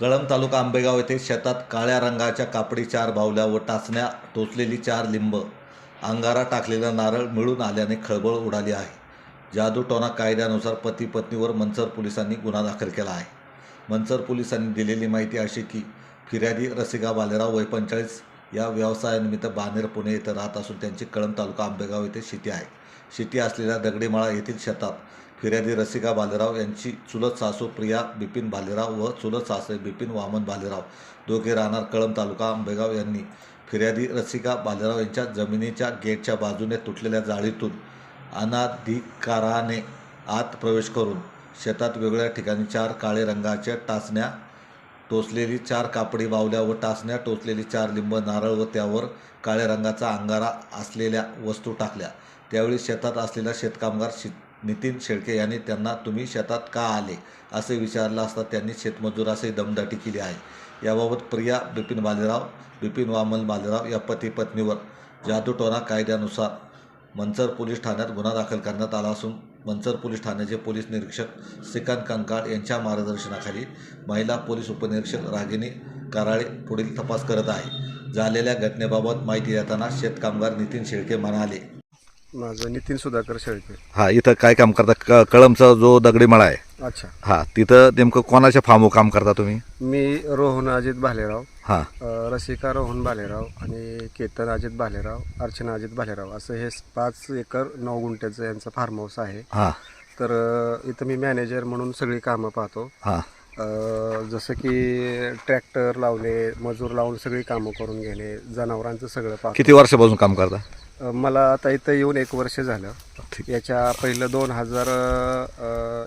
कळंब तालुका आंबेगाव येथे शेतात काळ्या रंगाच्या कापडी चार बावल्या व टाचण्या टोचलेली चार लिंब अंगारा टाकलेला नारळ मिळून आल्याने खळबळ उडाली आहे. जादूटोना कायद्यानुसार पती पत्नीवर मनसर पोलिसांनी गुन्हा दाखल केला आहे. मनसर पोलिसांनी दिलेली माहिती अशी की फिर्यादी रसिका बालेराव वय पंचाळीस या व्यवसायानिमित्त बानेर पुणे येथे राहत असून त्यांची कळंब तालुका आंबेगाव येथे शेती आहे. शेती असलेल्या दगडीमाळा येथील शेतात फिर्यादी रसिका बालेराव यांची चुलत सासू प्रिया बिपिन भालेराव व चुलत सासरे बिपिन वामन भालेराव. दोघे राहणार कळंब तालुका आंबेगाव यांनी. फिर्यादी रसिका बालेराव यांच्या जमिनीच्या गेटच्या बाजूने तुटलेल्या जाळीतून अनाधिकाराने आत प्रवेश करून शेतात वेगळ्या ठिकाणी चार काळे रंगाच्या टाचण्या टोचलेली चार कापडी बावल्या व टाचण्या टोचलेली चार लिंब नारळ व त्यावर काळ्या रंगाचा अंगारा असलेल्या वस्तू टाकल्या. त्यावेळी शेतात असलेला शेतकामगार शि नितीन शेळके यांनी त्यांना तुम्ही शेतात का आले? असे विचारलं असता त्यांनी शेतमजुरासही दमदाटी केली आहे. याबाबत प्रिया बिपिन बालेराव बिपिन वामन बाजीराव या पती पत्नीवर जादूटोना कायद्यानुसार मंचर पोलीस ठाण्यात गुन्हा दाखल करण्यात आला असून मंचर पोलीस ठाण्याचे पोलीस निरीक्षक श्रीकांत कंकाळ यांच्या मार्गदर्शनाखाली महिला पोलीस उपनिरीक्षक रागिनी कराळे पुढील तपास करत आहे. झालेल्या घटनेबाबत माहिती देताना शेतकामगार नितीन शेळके म्हणाले माझं नितीन सुधाकर शेळके. हा इथं काय काम करता? क कळमचा जो दगडी मळा आहे. अच्छा. हा तिथं नेमकं कोणाच्या फार्मवर काम करता तुम्ही? मी रोहन अजित भालेराव हा. अ, रसिका रोहन भालेराव आणि केतन अजित भालेराव अर्चना अजित भालेराव असं हे पाच एकर नऊ गुंठ्याचं यांचं फार्म हाऊस आहे. हा. तर अ, इथं मी मॅनेजर म्हणून सगळी कामं पाहतो. हा. अ, जसं की ट्रॅक्टर लावणे मजूर लावून सगळी कामं करून घेणे जनावरांचं सगळं पाहतो. किती वर्षापासून काम करता? मला आता इथं येऊन एक वर्ष झालं. याच्या पहिलं दोन हजार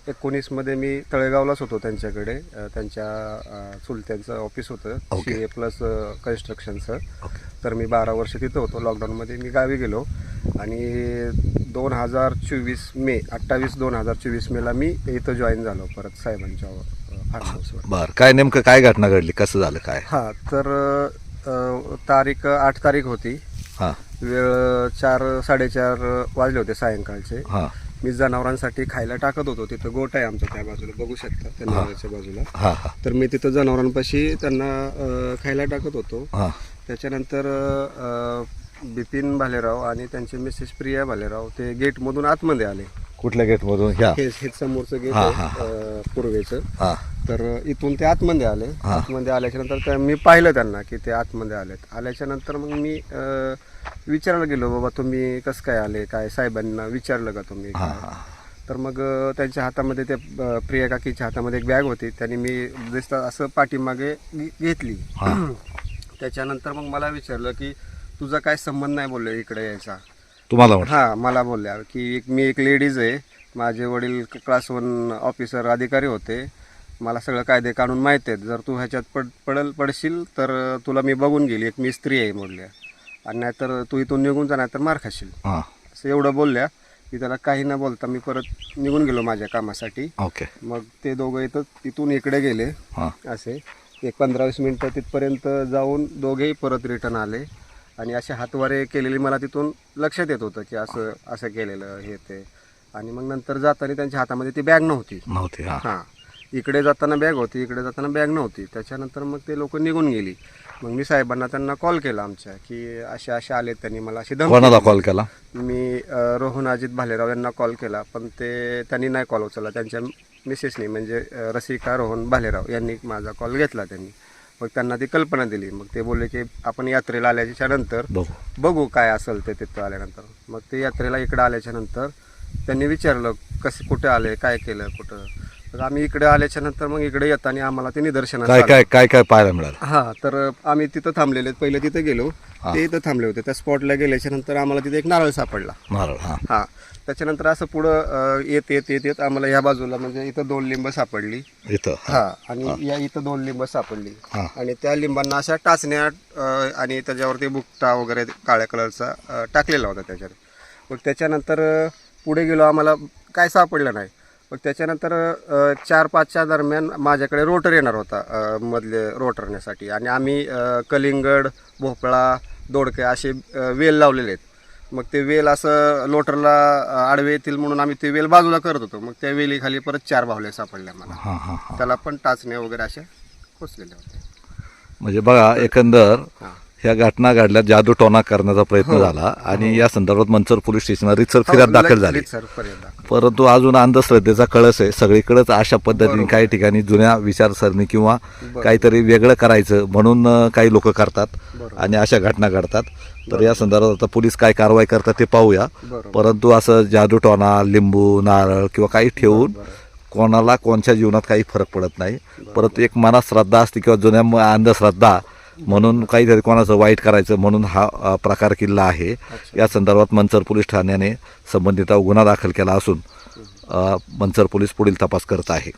एकोणीसमध्ये मी तळेगावलाच होतो त्यांच्याकडे. त्यांच्या चुलत्यांचं ऑफिस होतं. सी ए प्लस कन्स्ट्रक्शनचं. तर मी बारा वर्ष तिथं होतो. लॉकडाऊनमध्ये मी गावी गेलो. आणि दोन हजार चोवीस मे अठ्ठावीस दोन हजार चोवीस मेला मी इथं जॉईन झालो परत साहेबांच्या फार्म हाऊसवर बर. काय नेमकं काय घटना घडली? कसं झालं काय? हां तर तारीख आठ तारीख होती. हा. वेळ चार साडेचार वाजले होते सायंकाळचे. हा. मी जनावरांसाठी खायला टाकत होतो. तिथं गोट आहे आमचा त्या बाजूला. बघू शकता त्या नारळाच्या बाजूला. तर मी तिथं जनावरांपाशी त्यांना अं, खायला टाकत होतो. हा. त्याच्यानंतर अं, बिपिन भालेराव आणि त्यांचे मिसेस प्रिया भालेराव ते गेटमधून आतमध्ये आले. कुठल्या गेटमधून? ह्या. हे हे समोरचं गेट हा, आहे पूर्वेचं. हा. तर इथून ते आतमध्ये आले. आतमध्ये आल्याच्यानंतर मी पाहिलं त्यांना की ते आतमध्ये आलेत. आल्याच्यानंतर मग मी विचारायला गेलो बाबा तुम्ही कसं काय आले? काय साहेबांना विचारलं का तुम्ही? तर मग त्यांच्या हातामध्ये ते प्रिया काकीच्या हातामध्ये एक बॅग होती. त्यांनी मी दिसता असं पाठीमागे घेतली. त्याच्यानंतर मग मला विचारलं की तुझा काय संबंध नाही बोलले इकडे यायचा? तुम्हाला हां मला बोलल्या की एक मी एक लेडीज आहे. माझे वडील क्लास वन ऑफिसर अधिकारी होते. मला सगळं कायदे कानून माहीत आहेत. जर तू ह्याच्यात पड पडल पडशील तर तुला मी बघून गेली एक मी स्त्री आहे बोलल्या आणि नाहीतर तू इथून निघून जा नाहीतर मार खाशील. हा. असं एवढं बोलल्या की त्याला काही न बोलता मी परत निघून गेलो माझ्या कामासाठी. ओके. मग ते दोघं इथं तिथून इकडे गेले. हा. असे. एक पंधरा वीस मिनटं तिथपर्यंत जाऊन दोघेही परत रिटर्न आले. आणि असे हातवारे केलेली मला तिथून लक्षात येत होतं की असं असं केलेलं हे ते. आणि मग नंतर जाताना त्यांच्या हातामध्ये ती बॅग नव्हती. नव्हती हा. हां. इकडे जाताना बॅग होती इकडे जाताना बॅग नव्हती. त्याच्यानंतर मग ते लोक निघून गेली. मग मी साहेबांना त्यांना कॉल केला आमच्या की असे असे आले त्यांनी मला अशी कोणाला. कॉल केला? मी अ, रोहन अजित भालेराव यांना कॉल केला पण ते त्यांनी नाही कॉल उचलला. त्यांच्या मिसेसनी म्हणजे अ, रसिका रोहन भालेराव यांनी माझा कॉल घेतला त्यांनी. मग त्यांना ती कल्पना दिली. मग ते बोलले की आपण यात्रेला आल्याच्यानंतर बघू. बघू काय असेल ते तिथं आल्यानंतर. मग ते यात्रेला इकडे आल्याच्यानंतर त्यांनी विचारलं कसं कुठे आले काय केलं कुठं? तर आम्ही इकडे आल्याच्यानंतर मग इकडे येताना आम्हाला ते निदर्शनास काय आलं. काय काय काय पाहायला मिळालं? हा तर आम्ही तिथं थांबलेले पहिले तिथं गेलो. ते इथं थांबले होते. त्या स्पॉटला गेल्याच्यानंतर आम्हाला तिथे एक नारळ सापडला. नारळ हा. हा. त्याच्यानंतर असं पुढं अ, येत येत येत येत आम्हाला ह्या बाजूला म्हणजे इथं दोन लिंब सापडली. इथं हा. आणि या इथं दोन लिंब सापडली. हा. आणि त्या लिंबांना अशा टाचण्या अ, आणि त्याच्यावरती बुकटा वगैरे काळ्या कलरचा अ, टाकलेला होता त्याच्यात. मग त्याच्यानंतर अ, पुढे गेलो. आम्हाला काय सापडलं नाही. मग त्याच्यानंतर चार पाचच्या दरम्यान माझ्याकडे रोटर येणार होता मधले रोटरण्यासाठी आणि आम्ही कलिंगड भोपळा दोडके असे वेल लावलेले आहेत. मग ते वेल असं लोटरला आडवे येतील म्हणून आम्ही ते वेल बाजूला करत होतो. मग त्या वेलीखाली परत चार बाहुल्या सापडल्या मला. त्याला पण टाचण्या वगैरे अशा खोचलेले होते म्हणजे बघा एकंदर हां. ह्या घटना घडल्या जादू टोना करण्याचा प्रयत्न झाला आणि या संदर्भात मंचर पोलीस स्टेशनला रितसर फिर्याद दाखल झाली. परंतु अजून अंधश्रद्धेचा कळस आहे. सगळीकडेच अशा पद्धतीने काही ठिकाणी जुन्या विचारसरणी किंवा काहीतरी वेगळं करायचं म्हणून काही लोक करतात. आणि अशा घटना घडतात. तर या संदर्भात आता पोलीस काय कारवाई करतात ते पाहूया. परंतु असं जादूटोना लिंबू नारळ किंवा काही ठेवून कोणाला कोणत्या जीवनात काही फरक पडत नाही. परंतु एक मनात श्रद्धा असते किंवा जुन्या म- अंधश्रद्धा म्हणून काहीतरी कोणाचं वाईट करायचं म्हणून हा प्रकार किल्ला आहे. या संदर्भात मंचर पोलीस ठाण्याने संबंधित गुन्हा दाखल केला असून मंचर पोलीस पुढील तपास करत आहे.